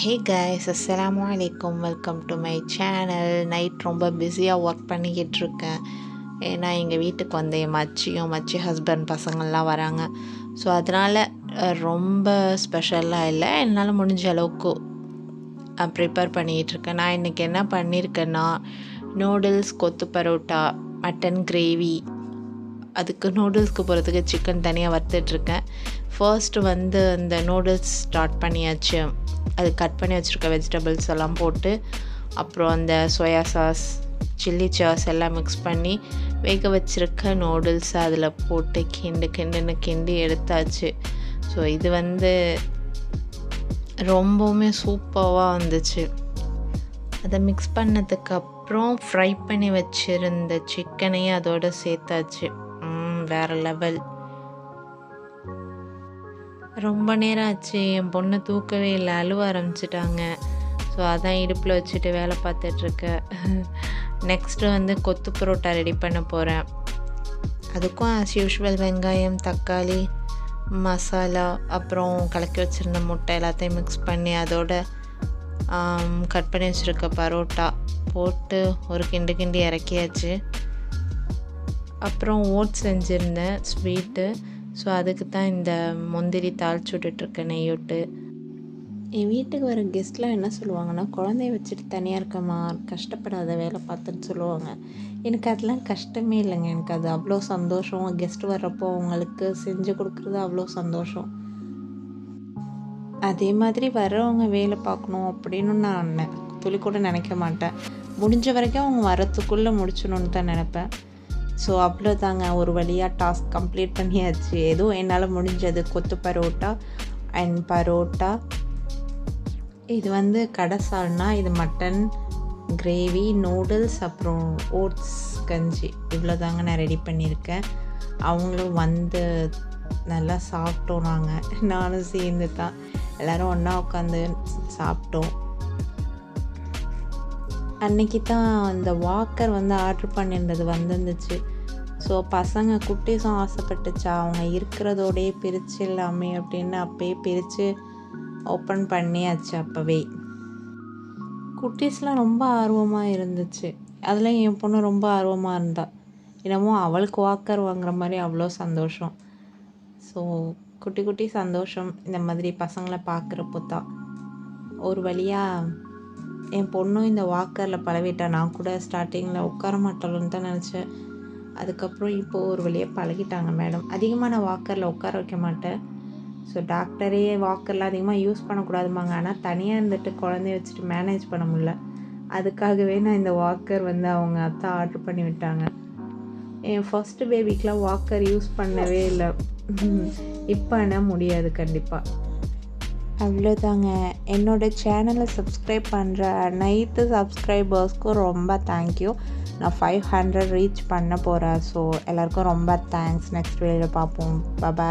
ஹே guys அஸ்லாம் வலைக்கம் welcome to my channel night ரொம்ப பிஸியாக ஒர்க் பண்ணிக்கிட்டு இருக்கேன் ஏன்னா எங்கள் வீட்டுக்கு வந்து என் மச்சியும் மச்சி ஹஸ்பண்ட் பசங்கள்லாம் வராங்க. ஸோ அதனால் ரொம்ப ஸ்பெஷலாக இல்லை. என்னால் முடிஞ்ச அளவுக்கு ப்ரிப்பேர் பண்ணிகிட்ருக்கேன் நான் இன்றைக்கி என்ன பண்ணியிருக்கேன்னா நூடுல்ஸ் கொத்து பரோட்டா மட்டன் கிரேவி அதுக்கு நூடுல்ஸ்க்கு போகிறதுக்கு சிக்கன் தனியாக வறுத்துட்ருக்கேன். ஃபர்ஸ்ட்டு வந்து அந்த நூடுல்ஸ் ஸ்டார்ட் பண்ணியாச்சு. அது கட் பண்ணி வச்சுருக்க வெஜிடபிள்ஸ் எல்லாம் போட்டு அப்புறம் அந்த சோயா சாஸ் சில்லி சாஸ் எல்லாம் மிக்ஸ் பண்ணி வேக வச்சுருக்க நூடுல்ஸ் அதில் போட்டு கிண்டு கிண்டுன்னு கிண்டி எடுத்தாச்சு. ஸோ இது வந்து ரொம்பவுமே சூப்பராக வந்துச்சு. அதை மிக்ஸ் பண்ணதுக்கு அப்புறம் ஃப்ரை பண்ணி வச்சுருந்த சிக்கனையும் அதோடு சேர்த்தாச்சு. வேற லெவல் ரொம்ப நேரம் ஆச்சு. என் பொண்ணு தூக்கவே இல்லை அழுவ ஆரம்பிச்சிட்டாங்க. ஸோ அதான் இடுப்பில் வச்சுட்டு வேலை பார்த்துட்ருக்கேன் நெக்ஸ்ட்டு வந்து கொத்து பரோட்டா ரெடி பண்ண போகிறேன் அதுக்கும் ஆஸ் யூஷுவல் வெங்காயம் தக்காளி மசாலா அப்புறம் கலக்கி வச்சுருந்த முட்டை எல்லாத்தையும் மிக்ஸ் பண்ணி அதோட கட் பண்ணி வச்சுருக்க பரோட்டா போட்டு ஒரு கிண்டு கிண்டி இறக்கியாச்சு. அப்புறம் ஓட்ஸ் செஞ்சுருந்தேன் ஸ்வீட்டு. ஸோ அதுக்கு தான் இந்த முந்திரி தாளிச்சு விட்டுட்ருக்கேன் நெய் விட்டு என் வீட்டுக்கு வர கெஸ்ட்லாம் என்ன சொல்லுவாங்கன்னா குழந்தைய வச்சுட்டு தனியாக இருக்கமா கஷ்டப்படாத வேலை பார்த்துன்னு சொல்லுவாங்க. எனக்கு அதெல்லாம் கஷ்டமே இல்லைங்க. எனக்கு அது அவ்வளோ சந்தோஷம். கெஸ்ட் வர்றப்போ அவங்களுக்கு செஞ்சு கொடுக்குறது அவ்வளோ சந்தோஷம். அதே மாதிரி வர்றவங்க வேலை பார்க்கணும் அப்படின்னு நான் துளி கூட நினைக்க மாட்டேன். முடிஞ்ச வரைக்கும் அவங்க வரத்துக்குள்ளே முடிச்சணும்னு தான் நினப்பேன். ஸோ அவ்வளோதாங்க ஒரு வழியாக டாஸ்க் கம்ப்ளீட் பண்ணியாச்சு. ஏதோ என்னால் முடிஞ்சது. கொத்து பரோட்டா அண்ட் பரோட்டா. இது வந்து கடைசால்னா இது மட்டன் கிரேவி நூடுல்ஸ் அப்புறம் ஓட்ஸ் கஞ்சி. இவ்வளோ தாங்க நான் ரெடி பண்ணியிருக்கேன். அவங்களும் வந்து நல்லா சாப்பிட்டோம் நாங்கள் நானும் சேர்ந்து தான் எல்லோரும் ஒன்றா உட்காந்து சாப்பிட்டோம். அன்னைக்கு தான் அந்த வாக்கர் வந்து ஆர்டர் பண்ணியிருந்தது வந்துருந்துச்சு. ஸோ பசங்க குட்டீஸும் ஆசைப்பட்டுச்சா? அவங்க இருக்கிறதோடயே பிரிச்சிடலாமே அப்படின்னு அப்பயே பிரித்து ஓப்பன் பண்ணியாச்சு அப்போவே. குட்டீஸ்லாம் ரொம்ப ஆர்வமாக இருந்துச்சு. அதில் என் பொண்ணு ரொம்ப ஆர்வமாக இருந்தா. என்னமோ அவளுக்கு வாக்கர் வாங்குற மாதிரி அவ்வளோ சந்தோஷம். ஸோ குட்டி குட்டி சந்தோஷம். இந்த மாதிரி பசங்களை பார்க்குறப்போ தான். ஒரு வழியாக என் பொண்ணும் இந்த வாக்கரில் பழகிட்டா நான் கூட ஸ்டார்டிங்கில் உட்கார மாட்டாளோன்னு தான் நினச்சேன். அதுக்கப்புறம் இப்போது ஒரு வழியாக பழகிட்டாங்க மேடம் அதிகமாக நான் வாக்கரில் உட்கார வைக்க மாட்டேன். ஸோ டாக்டரே வாக்கர்லாம் அதிகமாக யூஸ் பண்ணக்கூடாதுமாங்க ஆனால் தனியாக இருந்துட்டு குழந்தைய வச்சுட்டு மேனேஜ் பண்ண முடில அதுக்காகவே நான் இந்த வாக்கர் வந்து அவங்க அத்தா ஆர்டர் பண்ணி விட்டாங்க. என் ஃபஸ்ட்டு பேபிக்கெலாம் வாக்கர் யூஸ் பண்ணவே இல்லை. இப்போ ஆனால் முடியாது கண்டிப்பாக அவ்வளோதாங்க. என்னோட சேனலை சப்ஸ்கிரைப் பண்ணுற நைட்டு சப்ஸ்கிரைபர்ஸ்க்கும் ரொம்ப தேங்க்யூ நான் ஃபைவ் ஹண்ட்ரட் ரீச் பண்ண போகிறேன் ஸோ எல்லாருக்கும் ரொம்ப தேங்க்ஸ் நெக்ஸ்ட் வீடியோவில் பார்ப்போம். பபாய்